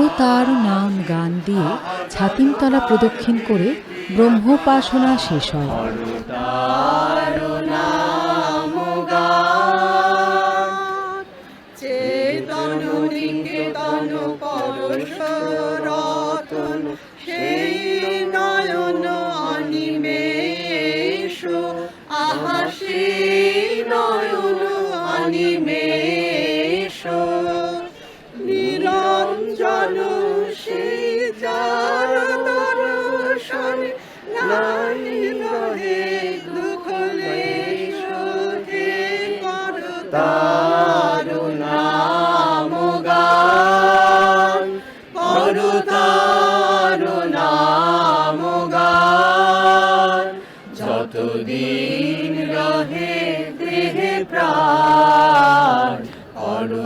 করো তার নাম গান দিয়ে ছাতিমতলা প্রদক্ষিণ করে ব্রহ্মোপাসনা শেষ হয়। যতদিন রহে দেহে প্রাণ করু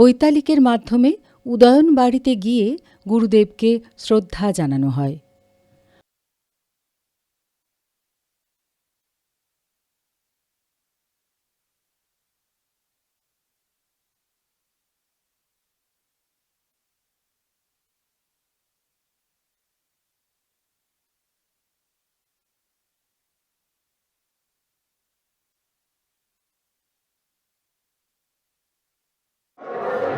বৈতালিকের মাধ্যমে উদয়ন বাড়িতে গিয়ে গুরুদেবকে শ্রদ্ধা জানানো হয়।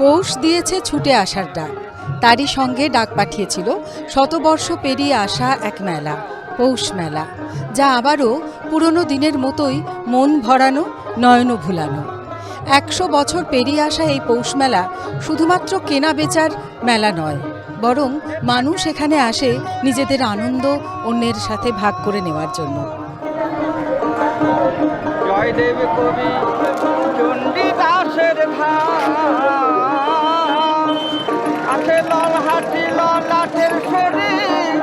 পৌষ দিয়েছে ছুটে আসার ডাক। তারই সঙ্গে ডাক পাঠিয়েছিল, শতবর্ষ পেরিয়ে আসা এক মেলা, পৌষ মেলা, যা আবারও পুরনো দিনের মতোই মন ভরানো নয়ন ভুলানো। একশো বছর পেরিয়ে আসা এই পৌষ মেলা শুধুমাত্র কেনা বেচার মেলা নয়, বরং মানুষ এখানে আসে নিজেদের আনন্দ অন্যের সাথে ভাগ করে নেওয়ার জন্য। জয়দেব কবি চণ্ডীদাসের ধাম। আছে লাল হাতি, লাল লাঠের শরীর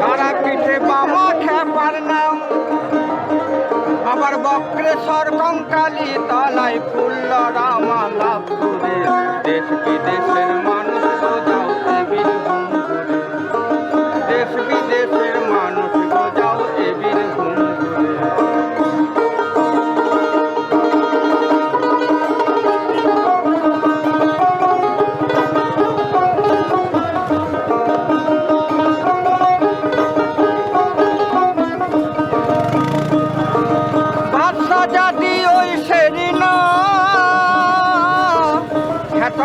তারা পিঠে বামা খেপার নাম? আবার বক্রেশ্বর কঙ্কালি তলায় ফুল্ল রামা লাভ করে দেশ বিদেশের মানুষ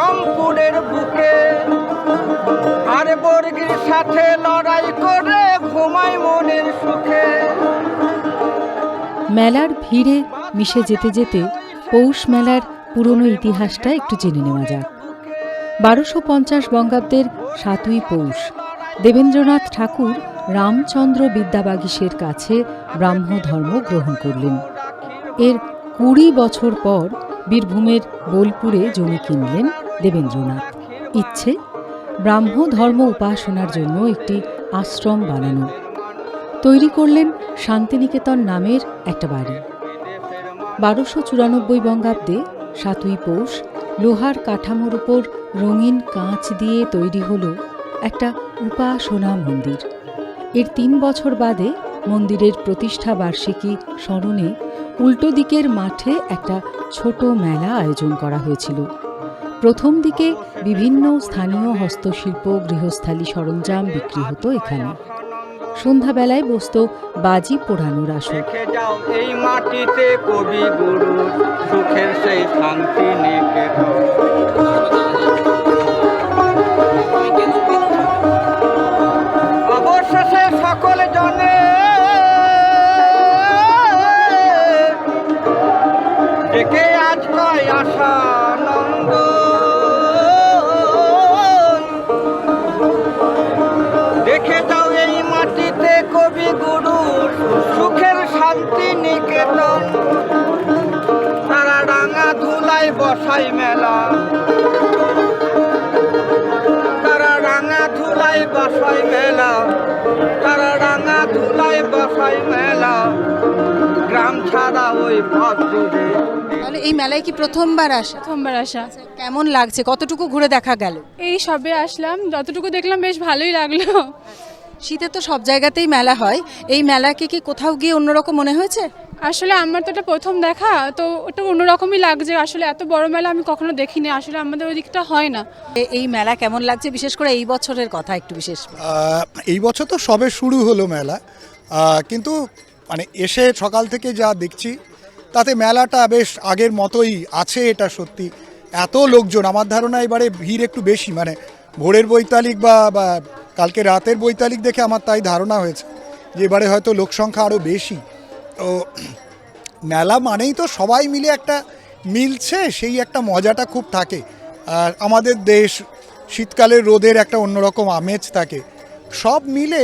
খ্যাতমপুরের বুকে। আর বর্গির সাথে লড়াই করে ঘুমাই মনের সুখে। মেলার ভিড়ে মিশে যেতে যেতে পৌষ মেলার পুরনো ইতিহাসটা একটু জেনে নেওয়া যাক। বারোশো পঞ্চাশ বঙ্গাব্দের সাতই পৌষ, দেবেন্দ্রনাথ ঠাকুর রামচন্দ্র বিদ্যাবাগীশের কাছে ব্রাহ্ম ধর্ম গ্রহণ করলেন। এর কুড়ি বছর পর বীরভূমের বোলপুরে জমি কিনলেন দেবেন্দ্রনাথ। ইচ্ছে? ব্রাহ্ম ধর্ম উপাসনার জন্য একটি আশ্রম বানানো। তৈরি করলেন শান্তিনিকেতন নামের একটা বাড়ি। বারোশো চুরানব্বই বঙ্গাব্দে সাতই পৌষ লোহার কাঠামোর উপর রঙিন কাঁচ দিয়ে তৈরি হল একটা উপাসনা মন্দির। এর তিন বছর বাদে মন্দিরের প্রতিষ্ঠা বার্ষিকী স্মরণে উল্টো দিকের মাঠে একটা ছোট মেলা আয়োজন করা হয়েছিল। প্রথম দিকে বিভিন্ন স্থানীয় হস্তশিল্প গৃহস্থালী সরঞ্জাম বিক্রি হতো এখানে। সন্ধ্যাবেলায় বসত বাজি পোড়ানোর নিকেতন সুখের শান্তি নিকেতন তারা ডাঙা ধুলাই বসাই মেলা। তারা ডাঙা ধুলাই বসাই মেলা তারা ডাঙা ধুলাই বসাই মেলা। গ্রাম ছাড়া ওই পথ তাহলে এই মেলায় কি প্রথমবার আসা? প্রথমবার আসা। কেমন লাগছে? কতটুকু ঘুরে দেখা গেল? এই সবে আসলাম। যতটুকু দেখলাম বেশ ভালোই লাগল। শীতে তো সব জায়গাতেই মেলা হয়। এই মেলাকে কি কোথাও গিয়ে অন্যরকম মনে হয়েছে? আসলে আমার তো এটা প্রথম দেখা তো ওটা অন্যরকমই লাগছে। আসলে এত বড় মেলা আমি কখনো দেখিনি আসলে আমাদের ওই দিকটা হয় না। এ- এই মেলা কেমন লাগছে? বিশেষ করে এই বছরের কথা একটু বিশেষ। এই বছর তো সবে শুরু হলো মেলা। কিন্তু মানে এসে সকাল থেকে যা দেখছি তাতে মেলাটা বেশ আগের মতোই আছে এটা সত্যি। এত লোকজন আমার ধারণা এবারে ভিড় একটু বেশি মানে ভোরের বৈতালিক বা বা কালকে রাতের বৈতালিক দেখে আমার তাই ধারণা হয়েছে যে এবারে হয়তো লোক সংখ্যা আরও বেশি। তো মেলা মানেই তো সবাই মিলে একটা মিলছে, সেই একটা মজাটা খুব থাকে। আর আমাদের দেশ শীতকালের রোদের একটা অন্যরকম আমেজ থাকে। সব মিলে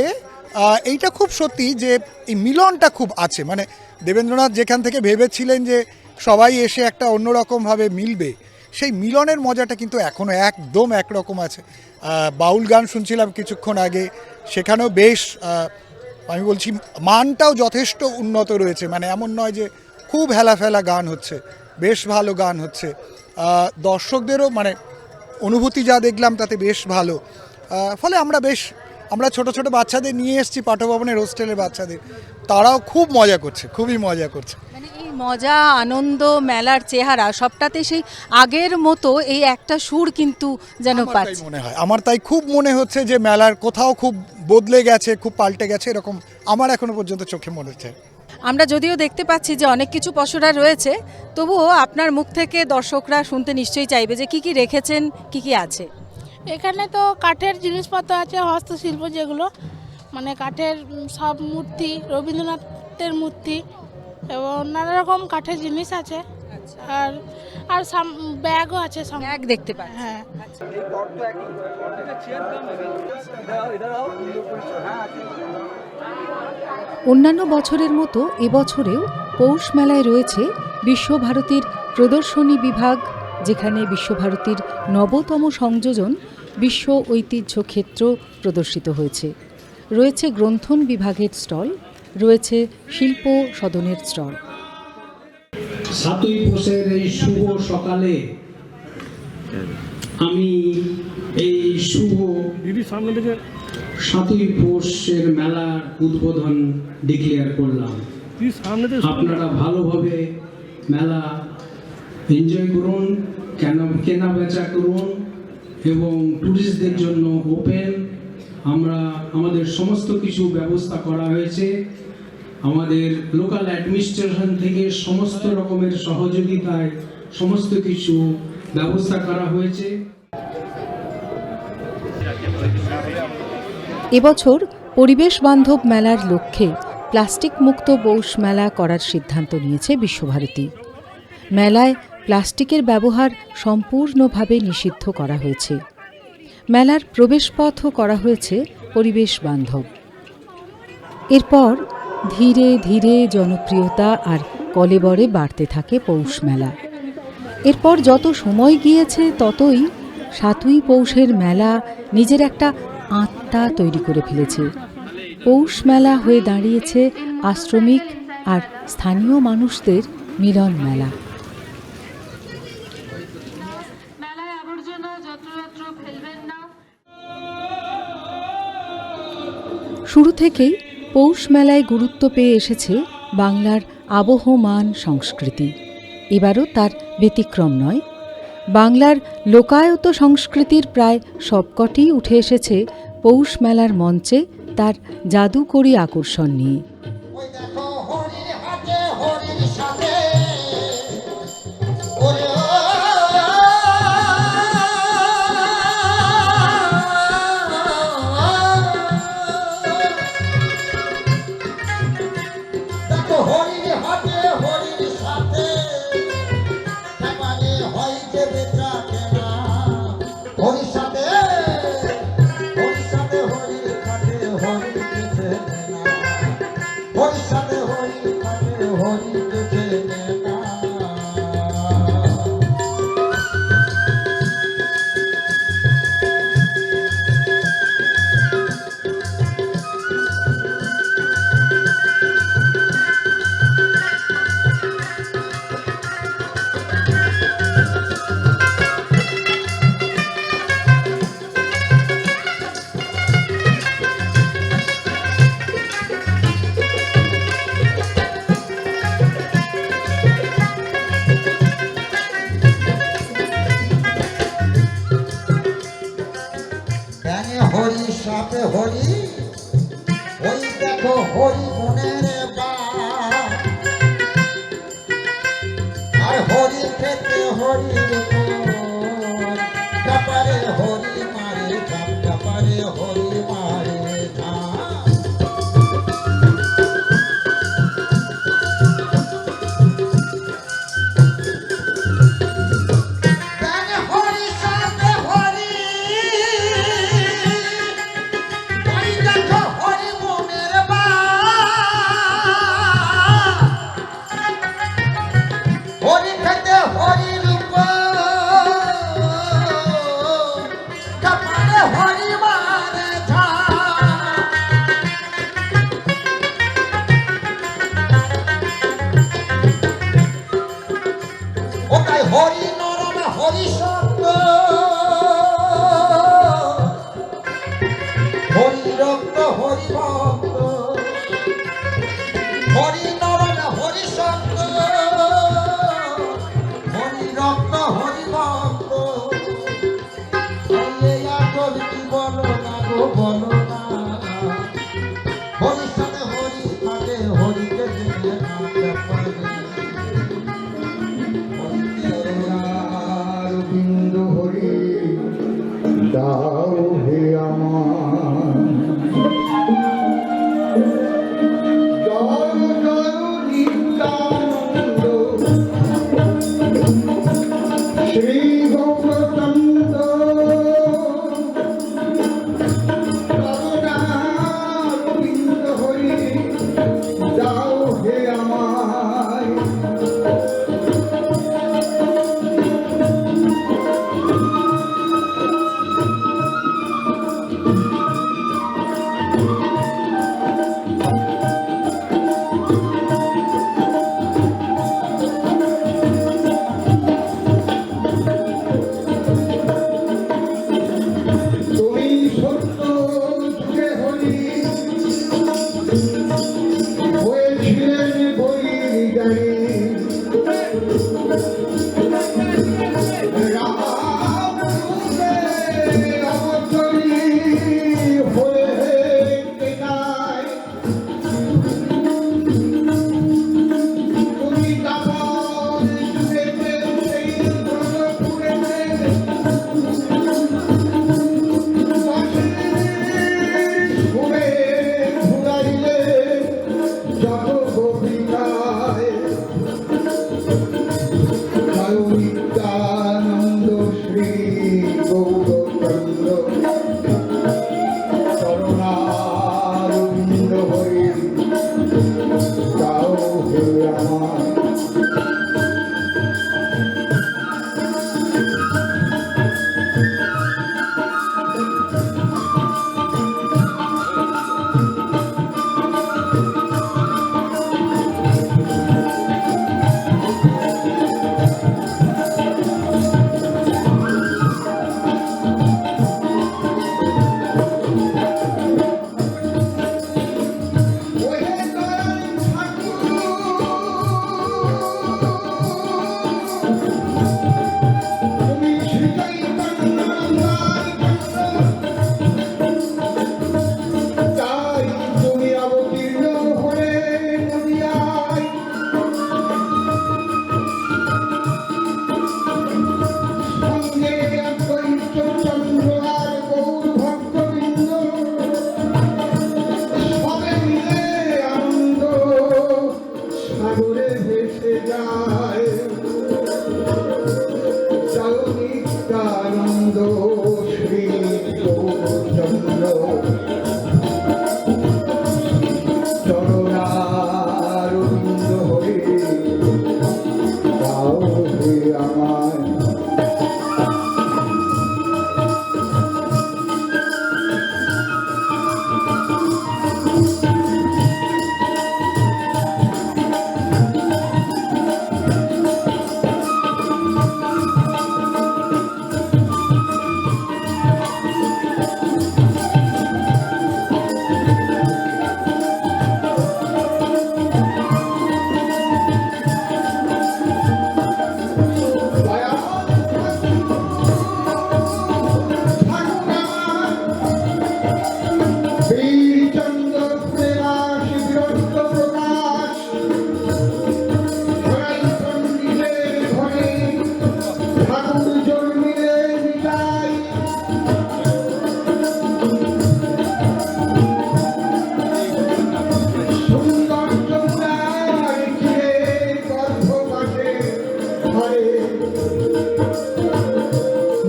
এইটা খুব সত্যি যে এই মিলনটা খুব আছে। মানে দেবেন্দ্রনাথ যেখান থেকে ভেবেছিলেন যে সবাই এসে একটা অন্যরকমভাবে মিলবে, সেই মিলনের মজাটা কিন্তু এখনও একদম একরকম আছে। বাউল গান শুনছিলাম কিছুক্ষণ আগে। সেখানেও বেশ আমি বলছি, মানটাও যথেষ্ট উন্নত রয়েছে। মানে এমন নয় যে খুব হেলাফেলা গান হচ্ছে, বেশ ভালো গান হচ্ছে। দর্শকদেরও মানে অনুভূতি যা দেখলাম তাতে বেশ ভালো। ফলে আমরা বেশ, আমরা ছোট ছোট বাচ্চাদের নিয়ে এসেছি, পাঠভবনের হোস্টেলের বাচ্চাদের। তারাও খুব মজা করছে, খুবই মজা করছে। মজা আনন্দ মেলার চেহারা সবটাতে সেই আগের মতো এই একটা সুর কিন্তু যেন পাচ্ছে। মনে হয়। আমার তাই খুব মনে হচ্ছে যে মেলার কোথাও খুব বদলে গেছে খুব পাল্টে গেছে এরকম আমার এখনও পর্যন্ত চোখে মনে হচ্ছে। আমরা যদিও দেখতে পাচ্ছি যে অনেক কিছু পশুরা রয়েছে তবুও আপনার মুখ থেকে দর্শকরা শুনতে নিশ্চয়ই চাইবে যে কি কি রেখেছেন কি কি আছে। এখানে তো কাঠের জিনিসপত্র আছে হস্তশিল্প যেগুলো মানে কাঠের সব মূর্তি রবীন্দ্রনাথের মূর্তি এবং নানা রকম কাঠের জিনিস আছে। আর আর সাম- ব্যাগও আছে ব্যাগ দেখতে পাচ্ছি। হ্যাঁ। অন্যান্য বছরের মতো এবছরেও পৌষ মেলায় রয়েছে বিশ্বভারতীর প্রদর্শনী বিভাগ যেখানে বিশ্বভারতীর নবতম সংযোজন বিশ্ব ঐতিহ্য ক্ষেত্র প্রদর্শিত হয়েছে। রয়েছে গ্রন্থন বিভাগের স্টল রয়েছে শিল্প সদনের স্টল সাতই পৌষের এই শুভ সকালে আমি এই শুভ সাতই পৌষের মেলার উদ্বোধন ডিক্লেয়ার করলাম। আপনারা ভালোভাবে মেলা এনজয় করুন কেন কেনা বেচা করুন এবং ট্যুরিস্টদের জন্য ওপেন আমরা আমাদের সমস্ত কিছু ব্যবস্থা করা হয়েছে। আমাদের লোকাল অ্যাডমিনিস্ট্রেশন থেকে সমস্ত রকমের সহযোগিতায় সমস্ত কিছু ব্যবস্থা করা হয়েছে। এবছর পরিবেশ বান্ধব মেলার লক্ষ্যে প্লাস্টিক মুক্ত পৌষ মেলা করার সিদ্ধান্ত নিয়েছে বিশ্বভারতী। মেলায় প্লাস্টিকের ব্যবহার সম্পূর্ণভাবে নিষিদ্ধ করা হয়েছে। মেলার প্রবেশপথও করা হয়েছে পরিবেশ বান্ধব। এরপর ধীরে ধীরে জনপ্রিয়তা আর কলেবরে বাড়তে থাকে পৌষ মেলা। এরপর যত সময় গিয়েছে ততই সাতুই পৌষের মেলা নিজের একটা আত্মা তৈরি করে ফেলেছে। পৌষ মেলা হয়ে দাঁড়িয়েছে আশ্রমিক আর স্থানীয় মানুষদের মিলন মেলা। শুরু থেকেই পৌষ মেলায় গুরুত্ব পেয়ে এসেছে বাংলার আবহমান সংস্কৃতি। এবারও তার ব্যতিক্রম নয়। বাংলার লোকায়ত সংস্কৃতির প্রায় সবকটি উঠে এসেছে পৌষ মেলার মঞ্চে তার জাদুকরী আকর্ষণ নিয়ে।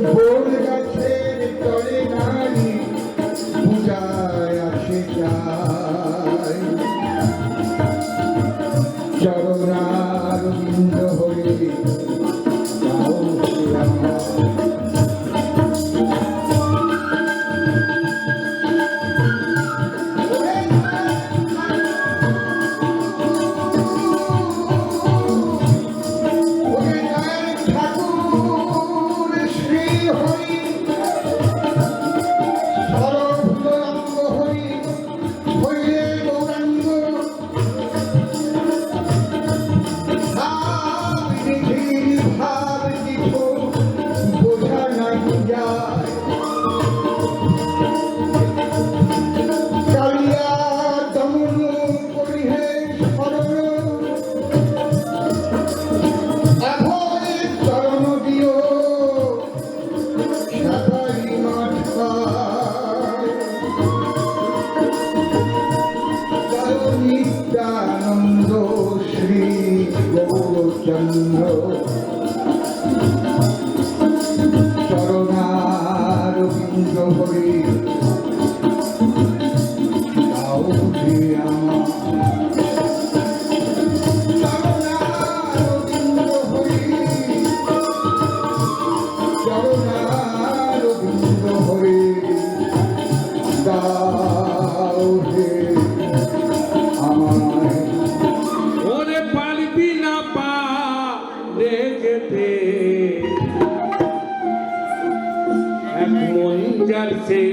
ঘরে যেতে এক মন যার সেই